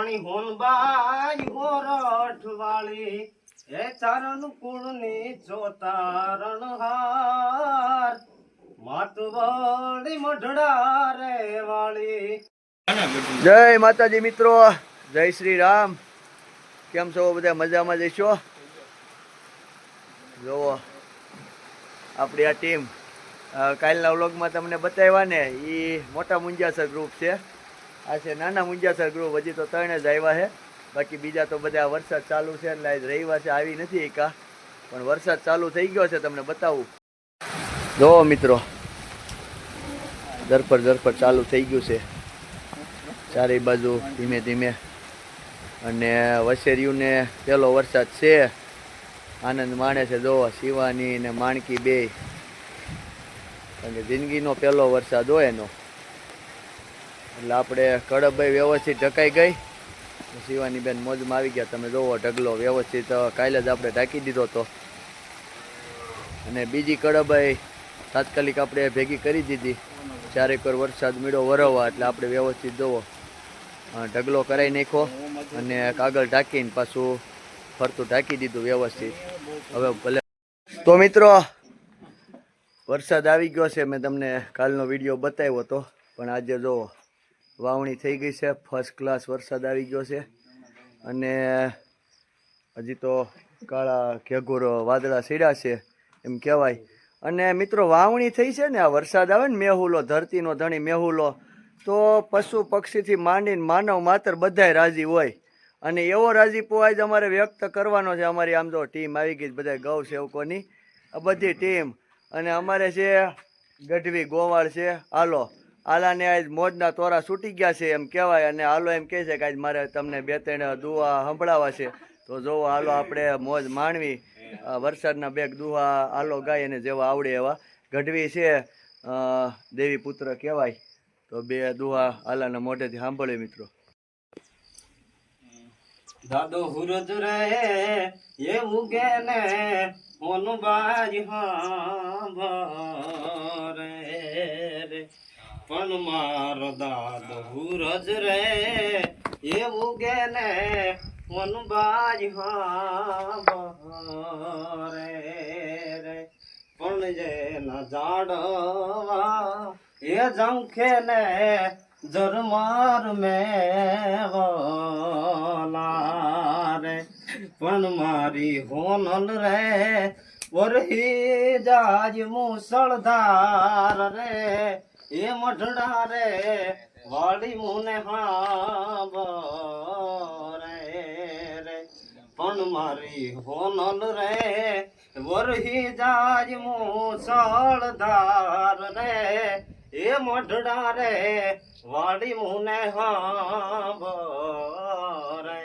અમણી હોનબાઈ હોરઠ વાળી એ ચારણ કુળની ચોતારણ હાર. માતવાળી મઢડા વાળી. જય માતાજી મિત્રો, જય શ્રી રામ. કેમ છો બધા? મજામાં જઈશો જુઓ, આપણી આ ટીમ કાલના વ્લોગમાં તમને બતાવ્યા ને એ મોટા મુંજાસર ગ્રુપ છે. આ છે નાના મુંજાસર ગ્રુપ હજી તો ત્રણે જ આવ્યા છે. બાકી બીજા તો બધા વરસાદ ચાલુ છે એટલે આજ રવિવાર છે, આવી નથી એકા. પણ વરસાદ ચાલુ થઈ ગયો છે, તમને બતાવું. જો મિત્રો ધરપર ધરપર ચાલુ થઈ ગયું છે. ચારે બાજુ ધીમે ધીમે. અને વસેરીયુંને પહેલો વરસાદ છે. આનંદ માણે છે જોવો શિવાની ને માણકી બે કે જિંદગીનો પહેલો વરસાદ હોય એનો. એટલે આપણે કડબભાઈ વ્યવસ્થિત ઢકાઈ ગઈ. શિવાની બેન મોજમાં આવી ગયા. તમે જોવો ઢગલો વ્યવસ્થિત કાલે જ આપણે ઢાંકી દીધો હતો અને બીજી કડબાઈ તાત્કાલિક આપણે ભેગી કરી દીધી. ચારેક વાર વરસાદ મીડો વરવવા એટલે આપણે વ્યવસ્થિત જોવો. ઢગલો કરાવી નાખ્યો અને કાગળ ઢાંકીને પાછું ફરતું ઢાંકી દીધું વ્યવસ્થિત. હવે ભલે. તો મિત્રો, વરસાદ આવી ગયો છે. મેં તમને કાલનો વીડિયો બતાવ્યો હતો પણ આજે જો વાવણી થઈ ગઈ છે. ફર્સ્ટ ક્લાસ વરસાદ આવી ગયો છે. અને હજી તો કાળા ઘેઘોર વાદળા સીડા છે, એમ કહેવાય. અને મિત્રો, વાવણી થઈ છે ને, આ વરસાદ આવે ને, મેહુલો, ધરતીનો ધણી મેહુલો, તો પશુ પક્ષીથી માંડીને માનવ માત્ર બધાય રાજી હોય. અને એવો રાજીપો આજ અમારે વ્યક્ત કરવાનો છે. અમારી આમ તો ટીમ આવી ગઈ બધા ગૌ સેવકોની. આ બધી ટીમ. અને અમારે છે ગઢવી ગોવાળ છે. આલો આલાને આજ મોજના તોરા છૂટી ગયા છે એમ કહેવાય અને આલો એમ કહે છે કે આજ મારે તમને બે ત્રણ દુહા સંભળાવા છે. તો જોવો, હાલો આપણે મોજ માણવી. વરસાદના બેગ દુહા આલો ગાય અને જેવા આવડે એવા. ગઢવી છે દેવી પુત્ર કહેવાય. તો બે દુહા આલાને મોઢેથી સાંભળે મિત્રો. દાદો હુરજ રે એ ઉગે ને હોનબાઈ હાંભરે. રે પણ મારો દાદો હુરજ રે, એવું ઉગે ને હોનબાઈ હાંભરે રે. પણ જેના જાડવા, એ જંખે ને જરમાર મેવાલા રે. પણ મારી હોનલ રે વરહી જાજ મુસળધાર રે. એ મઢડા રે વાડી મુને હાંભરે રે પણ મારી હોનલ રે, વરહી જાજ મુસળધાર રે. એ મઢડા રે વાડી મુને રે.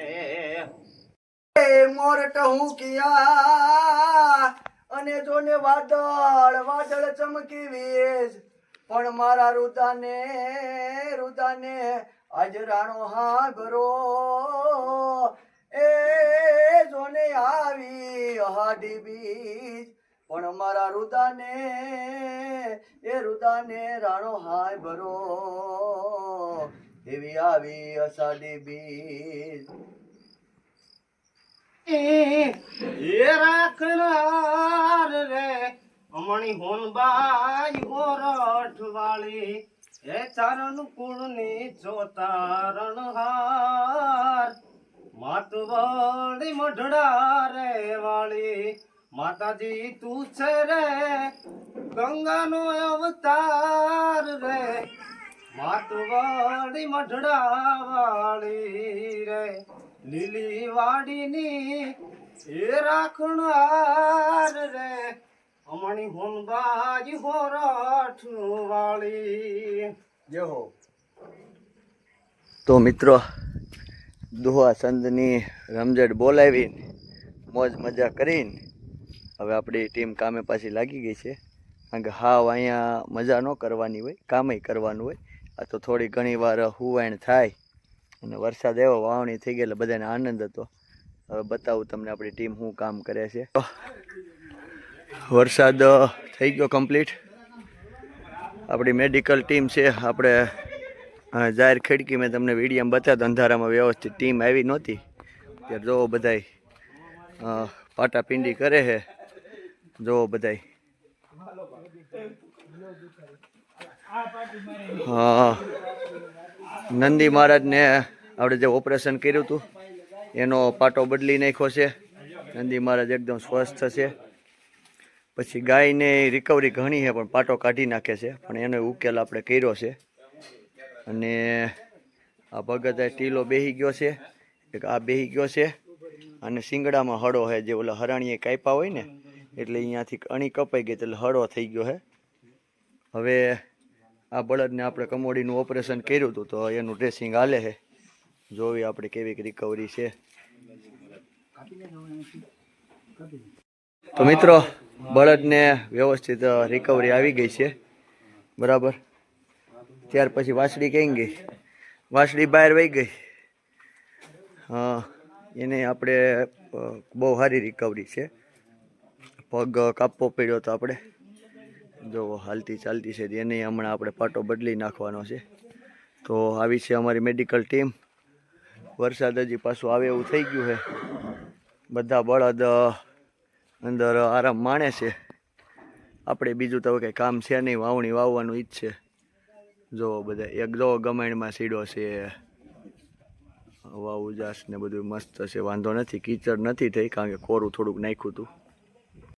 મોરટ હું કિયા, અને જોને વાદળ વાદળ ચમકી વીજ. પણ મારા રુદાને રુદાને આજ રાણો હા ગરો એ જોને આવી હાડી બીજ. પણ મારા રુદાને, એ રુદાને રાણો હાય ભરો. એવી આવી અષાઢી બીજ. એ રાખનાર રે. અમણી હોનબાઈ હોરઠ વાળી એ ચારણ કુળની ચોતારણ હાર. માતવડી મઢડા રે વાળી, માતાજી તું છે રે, ગંગાનો અવતાર રે. માતવાડી મઢડા વાળી રે, લીલી વાડીની એ રાખનાર રે. અમણી હોનબાજી હોરઠ વાળી. જય હો. તો મિત્રો દુહા સંતની રમઝટ બોલાવીને મોજ મજા કરીને હવે આપણી ટીમ કામે પાછી લાગી ગઈ છે. કારણ કે હાવ અહીંયા મજા ન કરવાની હોય કામે કરવાનું હોય. આ તો થોડી ઘણી વાર હુવાણ થાય અને વરસાદ એવો વાવણી થઈ ગઈ એટલે બધાને આનંદ હતો. હવે બતાવું તમને આપણી ટીમ શું કામ કરે છે. વરસાદ થઈ ગયો કમ્પ્લીટ આપણી મેડિકલ ટીમ છે, આપણે જાહેર ખેડકી મેં તમને વીડિયો બતાવ્યા અંધારામાં વ્યવસ્થિત ટીમ આવી નહોતી. ત્યારે જોવો બધાય પાટાપિંડી કરે છે. જોવો બધાય. હા નંદી મહારાજને આપણે જે ઓપરેશન કર્યું હતું, એનો પાટો બદલી નાખ્યો છે. નંદી મહારાજ એકદમ સ્વસ્થ છે. પછી ગાયને રિકવરી ઘણી છે, પણ પાટો કાઢી નાખે છે. પણ એનો ઉકેલ આપણે કર્યો છે. અને આ ભગત ટીલો બેહી ગયો છે. એક આ બેહી ગયો છે. અને શિંગડામાં હળો છે, જે ઓલા હરાણીએ કાપ્યા હોય ને, એટલે અહીંયાથી અણી કપાઈ ગઈ, એટલે હળો થઈ ગયો છે. હવે આ બળદને આપણે કમોડીનું ઓપરેશન કર્યું હતું, તો એનું ડ્રેસિંગ હાલે છે. જોવી આપણે કેવી રિકવરી છે. તો મિત્રો, બળદને વ્યવસ્થિત રિકવરી આવી ગઈ છે. બરાબર? ત્યાર પછી વાસડી કઈ ગઈ? વાસડી બહાર વહી ગઈ. હા એને આપણે બહુ સારી રિકવરી છે. પગ કાપવો પડ્યો તો આપણે. જો હાલતી ચાલતી છે એને હમણાં આપણે પાટો બદલી નાખવાનો છે. તો આવી છે અમારી મેડિકલ ટીમ વરસાદ હજી પાછું આવે એવું થઈ ગયું છે. બધા બળદ અંદર આરામ માણે છે. આપણે બીજું તો કંઈ કામ છે નહીં, વાવણી વાવવાનું ઈચ્છ છે. જો બધા એક જો ગમાણમાં સીડો છે. વાવ ઉજાસ ને બધું મસ્ત છે, વાંધો નથી, કીચડ નથી થઈ, કારણ કે કોરું થોડુંક નાખ્યું હતું.